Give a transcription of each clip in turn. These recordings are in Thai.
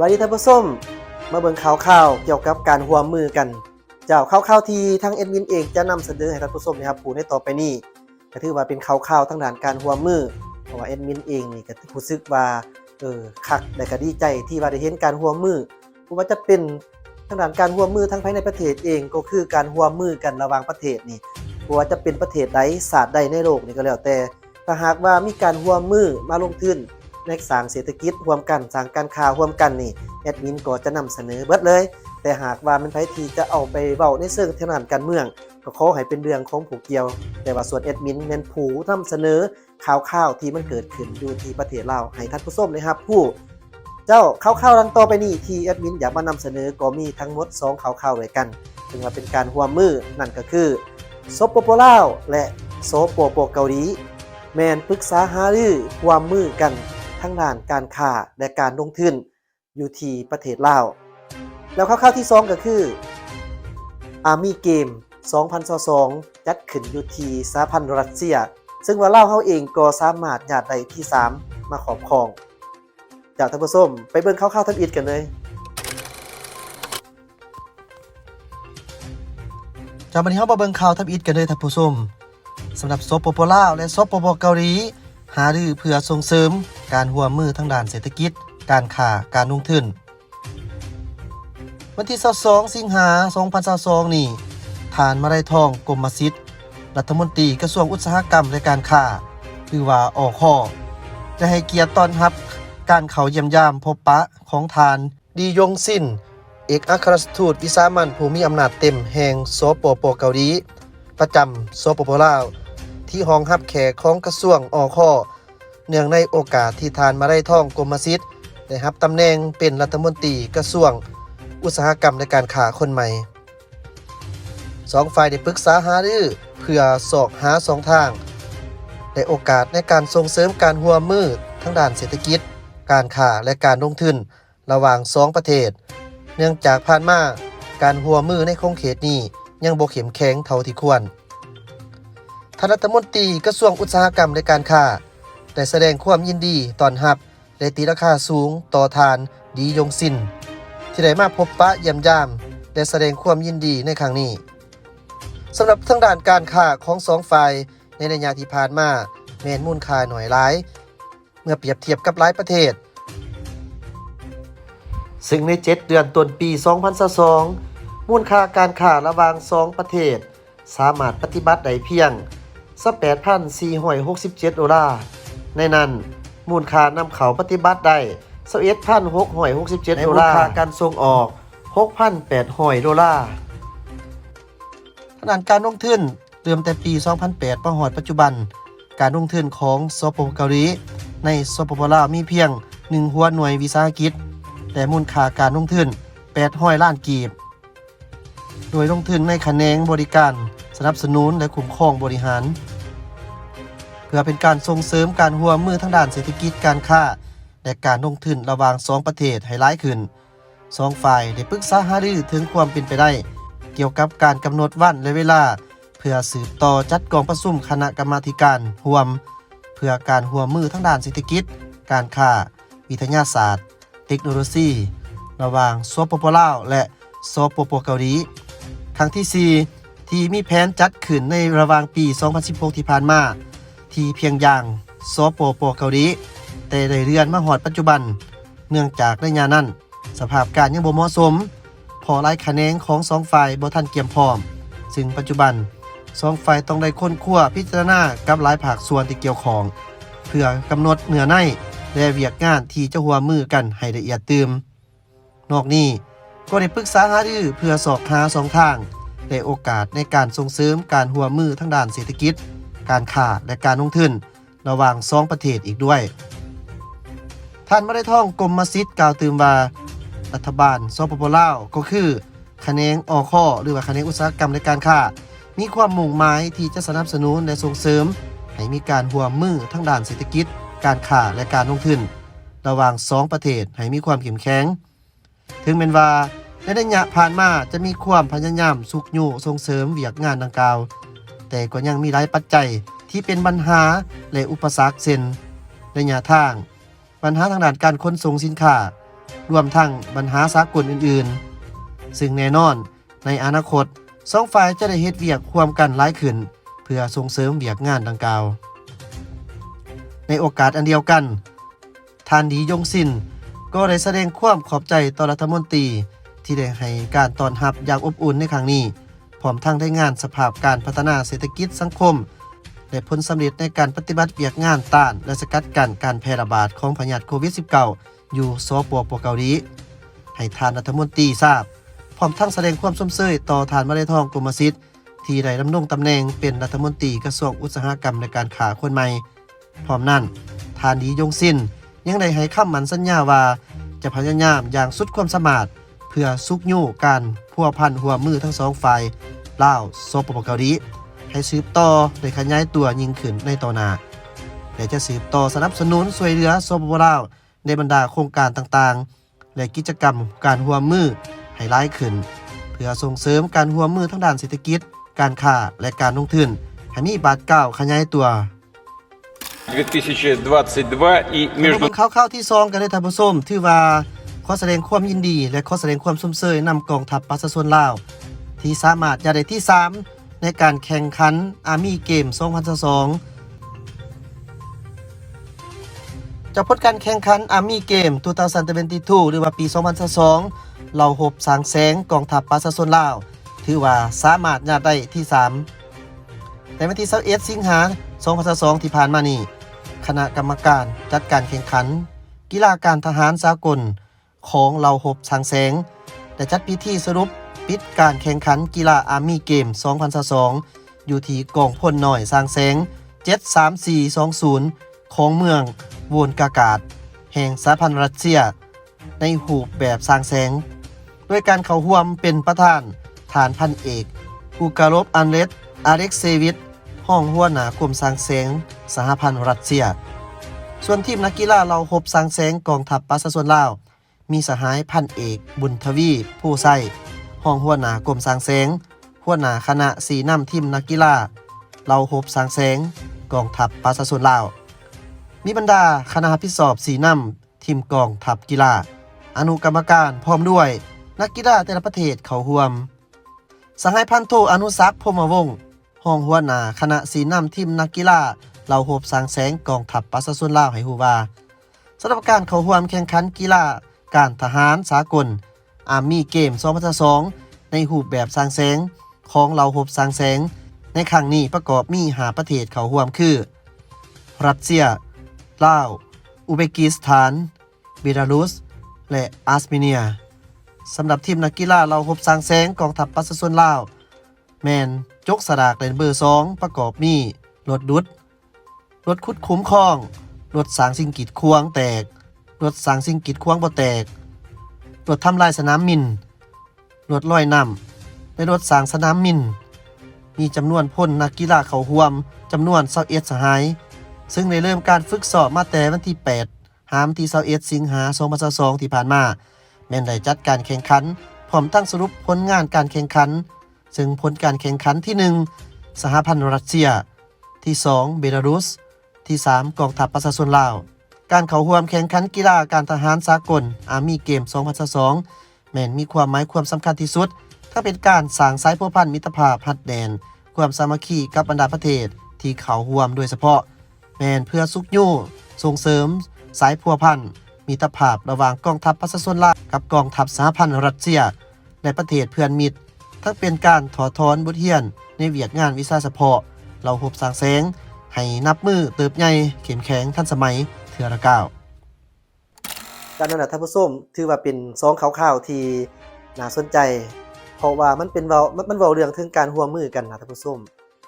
วัสดีท่านผู้ชมมาเบิ่งข่าวข่าวเกี่ยวกับการร่วมือกัน เจ้าข่าวข่าวที่ทางเอ็ดมินเองจะนำเสนอให้ท่านผู้ชมนะครับผู้ในต่อไปนี้ก็ถือว่าเป็นข่าวข่าวทางด้านการร่วมือเพราะว่าเอ็ดมินเองนี่ก็รู้สึกว่าเออคักและก็ดีใจที่ว่าได้เห็นการร่วมือบ่ว่าจะเป็นทางด้านการร่วมือทั้งภายในประเทศเองก็คือการร่วมือกันระหว่างประเทศนี่บ่ว่าจะเป็นประเทศใดศาสตร์ใดในโลกนี่ก็แล้วแต่ถ้าหากว่ามีการร่วมมือมาลงทุน ในสางเศรษฐกิจร่วมกันสางการค้าร่วมกันนี่แอดมินก็จะนำเสนอเบิดเลย แต่หากว่ามันไผทีจะเอาไปเว้าในเชิงทางด้านการเมือง ก็ขอให้เป็นเรื่องของผู้เกี่ยว แต่ว่าส่วนแอดมินแม่นผู้นำเสนอข่าวข่าวๆที่มันเกิดขึ้นอยู่ที่ประเทศลาวให้ท่านผู้ชมนะครับผู้เจ้าข่าวข่าวๆดังต่อไปนี้ที่แอดมินอยากมานำเสนอก็มีทั้งหมด2ข่าวข่าวๆด้วยกันถึงว่าเป็นการร่วมมือนั่นก็คือซปโปลาวและโซโปโปเกาหลีแมนปรึกษาหารือความมือกัน ทั้งด้านการค้าและการลงทุนอยู่ที่ประเทศลาว แล้วข่าวๆที่2ก็คือ Army Game 2022จัดขึ้นอยู่ที่สหพันธ์รัสเซีย ซึ่งว่าเล่าเฮาเองก็สามารถญาติได้ที่ 3 มาขอบครอง จากท่านผู้ชมไปเบิ่งข่าวๆทันอิดกันเลยจากวันนี้เรามาเบิ่งข่าวทับอิดกันเลยท่านผู้ชมสำหรับซปโปลาวและซปโปเกาหลี หารือเพื่อส่งเสริม การร่วมือทางด้านเศรษฐกิจ การค้าการลงทุนวันที่ 22 สิงหา 2022 นี่ฐานมาได้ทองกรมสิทธิ์รัฐมนตรีกระทรวงอุตสาหกรรมและการค้าหรือว่าอคจะให้เกียรติต้อนรับ การเขาเยี่ยมยามพบปะของทานดียงสินเอกอัครราชทูตวิสามันผู้มีอำนาจเต็มแห่งสปปเกาหลีประจำสปปลาว ที่ห้องรับแขกของกระทรวงอคเนื่องในโอกาสที่ทานมาได้ท่องกรมสิทธิ์ได้รับตำแหน่งเป็นรัฐมนตรีกระทรวง อุตสาหกรรมและการค้าคนใหม่สองฝ่ายได้ปรึกษาหารือเพื่อสอกหาสองทางได้โอกาสในการส่งเสริมการหัวมือทั้งด้านเศรษฐกิจ การค้าและการลงทุนระหว่างสองประเทศ เนื่องจากผ่านมาการหัวมือในคงเขตนี้ยังบ่เข้มแข็งเท่าที่ควร ท่านรัฐมนตรีกระทรวงอุตสาหกรรมและการค้าได้แสดงความยินดีตอนรับและตีราคาสูงต่อทานดียงสิน ที่ได้มาพบปะเยี่ยมยาม และแสดงความยินดีในครั้งนี้สำหรับทางด้านการค้าของสองฝ่ายในระยะที่ผ่านมาแมนมูลค่าหน่อยหลาย เมื่อเปรียบเทียบกับหลายประเทศ ซึ่งใน 7 เดือนต้นปี 2022มูลค่าการค้าระหว่าง 2 ประเทศ สามารถปฏิบัติได้เพียง 28,467ดอลลาร์ ในนั้นมูลค่านำเข้าปฏิบัติได้21,667ดอลลาร์มูลค่าการส่งออก6,800ดอลลาร์ขนาดการลงทุนเริ่มแต่ปี 2008มาหอดปัจจุบัน การลงทุนของสปปเกาหลีในสปปลาวมีเพียง 1 หัวหน่วยวิสาหกิจ แต่มูลค่าการลงทุน800ล้านกีบ โดยลงทุนในแขนงบริการ สนับสนุนและคุ้มครองบริหาร เพื่อเป็นการส่งเสริมการร่วมมือทางด้านเศรษฐกิจการค้า และการลงทุนระหว่างสองประเทศให้หลายขึ้นสองฝ่ายได้ปรึกษาหารือถึงความเป็นไปได้ เกี่ยวกับการกำหนดวันและเวลา เพื่อสืบต่อจัดกองประชุมคณะกรรมาการร่วม เพื่อการร่วมมือทางด้านเศรษฐกิจ การค้า วิทยาศาสตร์ เทคโนโลยีระหว่างสปปลาวและสปปเกาหลีครั้งที่ 4 ที่มีแผนจัดขึ้นในระหว่างปี 2016 ที่ผ่านมา ที่เพียงอย่างสปโปเกาหลีแต่ได้เลื่อนมาหอดปัจจุบัน เนื่องจากในยานั้น สภาพการยังบ่เหมาะสม พอหลายคะแนนของสองฝ่ายบ่ทันเกียมพร้อม ซึ่งปัจจุบันสองฝ่ายต้องได้ค้นคว้าพิจารณากับหลายภาคส่วนที่เกี่ยวของ เพื่อกำหนดเหนือในและเวียกงานที่จะหัวมือกันให้ละเอียดตื่มนอกนี้ก็ได้ปรึกษาหารือเพื่อสอบหาสองทาง และโอกาสในการส่งเสริมการหัวมือทั้งด้านเศรษฐกิจ การค้าและการลงทุนระหว่างสองประเทศอีกด้วย ท่านไม่ได้ท่องกรมมสิทธิ์กล่าวตืมว่า รัฐบาลสปปลาวก็คือแขนงอคหรือว่าแขนงอุตสาหกรรมและการค้ามีความมุ่งหมายที่จะสนับสนุนและส่งเสริม ให้มีการร่วมมือทั้งด้านเศรษฐกิจ การค้าและการลงทุน ระหว่างสองประเทศให้มีความเข้มแข็ง ถึงเป็นว่า ในระยะผ่านมาจะมีความพยายามสุกยู่ส่งเสริมเวียกงานดังกล่าว แต่ก็ยังมีหลายปัจจัยที่เป็นปัญหาและอุปสรรคเช่นระยะทาง ปัญหาทางด้านการขนส่งสินค้ารวมทั้งปัญหาสากลอื่นๆ ซึ่งแน่นอนในอนาคตสองฝ่ายจะได้เฮ็ดเวียกร่วมกันหลายขึ้น เพื่อส่งเสริมเวียกงานดังกล่าว ในโอกาสอันเดียวกันทานดียงสินก็ได้แสดงความขอบใจต่อรัฐมนตรี ที่ได้ให้การต้อนรับอย่างอบอุ่นในครั้งนี้ พร้อมทั้งได้งานสภาพการพัฒนาเศรษฐกิจสังคมและผลสำเร็จในการปฏิบัติเวียกงานต้าน และสกัดกั้นการแพร่ระบาดของพยาธิโควิด -19 อยู่สปปเกาหลีให้ทานรัฐมนตรีทราบ พร้อมทั้งแสดงความสมเสยต่อทานมาเลทองกรมสิทธิ์ที่ได้ดำรงตำแหน่งเป็นรัฐมนตรีกระทรวงอุตสาหกรรมและการค้าคนใหม่ พร้อมนั้นทานดียงสิ้นยังได้ให้คำมันสัญญาว่าจะพยายามอย่างสุดความสามารถ พื่อซุกยู่การพัวพันหัวมือทั้งสองฝ่ายลาวสปปเกาหลีให้สืบต่อและขยายตัวยิ่งขึ้นในต่อหน้าและจะสืบต่อสนับสนุนช่วยเหลือสปปลาวในบรรดาโครงการต่างๆ และกิจกรรมการหัวมือให้ร้ายขึ้น เพื่อส่งเสริมการหัวมือทั้งด้านเศรษฐกิจ การค้าและการลงทุนให้มีบาทเก้าวขยายตัว 2022 и между между เข้าเข้าที่ซองกันได้ท่านผู้ชมถือว่า ขอแสดงความยินดี และขอแสดงความสุ่มเสยนำกองทัพประชาชนลาว ที่สามารถยาได้ที่ 3 ในการแข่งขันอาร์มี่เกม 2022จะพดการแข่งขันอาร์มี่เกม2022หรือว่าปี 2022เราหบสางแสงกองทัพประชาชนลาว ถือว่าสามารถยาได้ที่ 3 ในวันที่21สิงหา2022ที่ผ่านมานี้คณะกรรมการจัดการแข่งขัน กีฬาการทหารสากล ของเหล่าหบทางแสง ได้จัดพิธีสรุปปิดการแข่งขันกีฬาอาร์มี่เกม 2022อยู่ที่กองพลหน่อยสร้างแสง 73420 ของเมืองโวนกากาศแห่งสหพันธ์รัสเซีย ในหูปแบบสร้างแสง ด้วยการเข้าร่วมเป็นประธานฐานพันเอกอูการบอันเลสอาเล็กเซวิชห้องหัวหน้ากลุ่มสร้างแสงสหพันธ์รัสเซีย ส่วนทีมนักกีฬาเราหบสร้างแสงกองทัพประชาชนลาว มีสหายพันเอก บุญทวีผู้ใส่ห้องหัวหน้ากลุ่มสางแสง หัวหน้าคณะสีน้ำทีมนักกีฬาเราหบสางแสง กองทัพประชาชนลาว มีบรรดาคณะพิสอบสีน้ำทีมกองทัพกีฬา อนุกรรมการพร้อมด้วย นักกีฬาแต่ละประเทศเขาร่วม สหายพันโทอนุสักพรมวงศ์ห้องหัวหน้าคณะสีน้ำทีมนักกีฬาเหล่าโหบสางแสงกองทัพประชาชนลาวให้ฮู้ว่าสำหรับการเข้าร่วมแข่งขันกีฬา การทหารสากลอาร์มี่เกม 2022ในรูปแบบสร้างแสงของเหล่าหบสร้างแสง ในครั้งนี้ประกอบมีหาประเทศเขาร่วมคือ รัสเซีย ลาว อุเบกิสถาน เบลารุส และอาร์เมเนียสำหรับทีมนักกีฬาเหล่าหบสร้างแสงกองทัพประชาชนลาว แมนจกสลากเลนเบอร์ 2 ประกอบมีรถดุดรถคุดคุ้มครองรถสางสิงกีดควงแตก รถสางสิ่งกีดควางบ่แตกรถทำลายสนามมินรถลอยน้ำและรถสางสนามมินมีจำนวนพลนักกีฬาเขาร่วมจำนวน21สหาย ซึ่งได้เริ่มการฝึกสอบมาแต่วันที่ 8 หามที่21สิงหา2022ที่ผ่านมา แม่นได้จัดการแข่งขันพร้อมตั้งสรุปผลงานการแข่งขัน ซึ่งผลการแข่งขันที่ 1 สหพันธ์รัสเซีย ที่ 2 เบลารุส ที่ 3 กองทัพประชาชนลาว การเข้าร่วมแข่งขันกีฬาการทหารสากลอาร์มี่เกม 2022แม่นมีความหมายความสำคัญที่สุด ถ้าเป็นการสร้างสายพัวพันมิตรภาพหัดแดน ความสามัคคีกับบรรดาประเทศที่เข้าร่วมโดยเฉพาะ แม่นเพื่อสุกยู่ส่งเสริม สายพัวพันมิตรภาพระหว่างกองทัพประชาชนลาวกับกองทัพสหพันธ์รัสเซียและประเทศเพื่อนมิตร ทั้งเป็นการถอดถอนบทเรียนในเวียกงานวิชาเฉพาะ เราหบสร้างแสงให้นับมือเติบใหญ่เข้มแข็งทันสมัย เถื่อละก้าการนั้นนะท่านผู้ชมถือว่าเป็นซองข่าวๆที่น่าสนใจ เพราะว่ามันเป็นเว้ามันเว้าเรื่องถึงการร่วมือกันนะท่านผู้ชม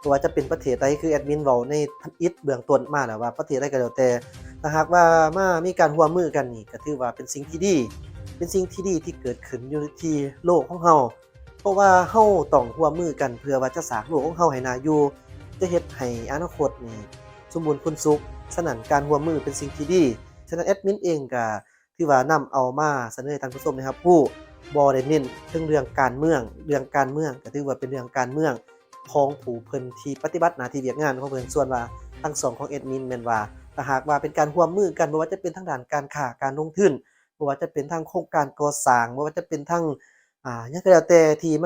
บ่ว่าจะเป็นประเทศใดคือแอดมินเว้าในทันอิดเบื้องต้นมาแล้วว่าประเทศใดก็แล้วแต่ถ้าหากว่ามามีการร่วมือกันนี่ก็ถือว่าเป็นสิ่งที่ดี เป็นสิ่งที่ดีที่เกิดขึ้นอยู่ที่โลกของเฮาเพราะว่าเฮาต้องร่วมือกันเพื่อว่าจะสร้างโลกของเฮาให้น่าอยู่จะเฮ็ดให้อนาคตนี่สมบูรณ์พูนสุข ฉะนั้นการร่วมือเป็นสิ่งที่ดี ฉะนั้นแอดมินเองก็ถือว่านำเอามาเสนอให้ท่านผู้ชมนะครับผู้บ่ได้เน้นถึงเรื่องการเมือง เรื่องการเมืองก็ถือว่าเป็นเรื่องการเมืองของผู้เพิ่นที่ปฏิบัติหน้าที่เวียกงานของเพิ่นส่วนว่าทั้งสองของแอดมินแม่นว่าถ้าหากว่าเป็นการร่วมมือกันบ่ว่าจะเป็นทางด้านการค้าการลงทุนบ่ว่าจะเป็นทางโครงการก่อสร้างบ่ว่าจะเป็นทางอ่าหยังก็แล้วแต่ที่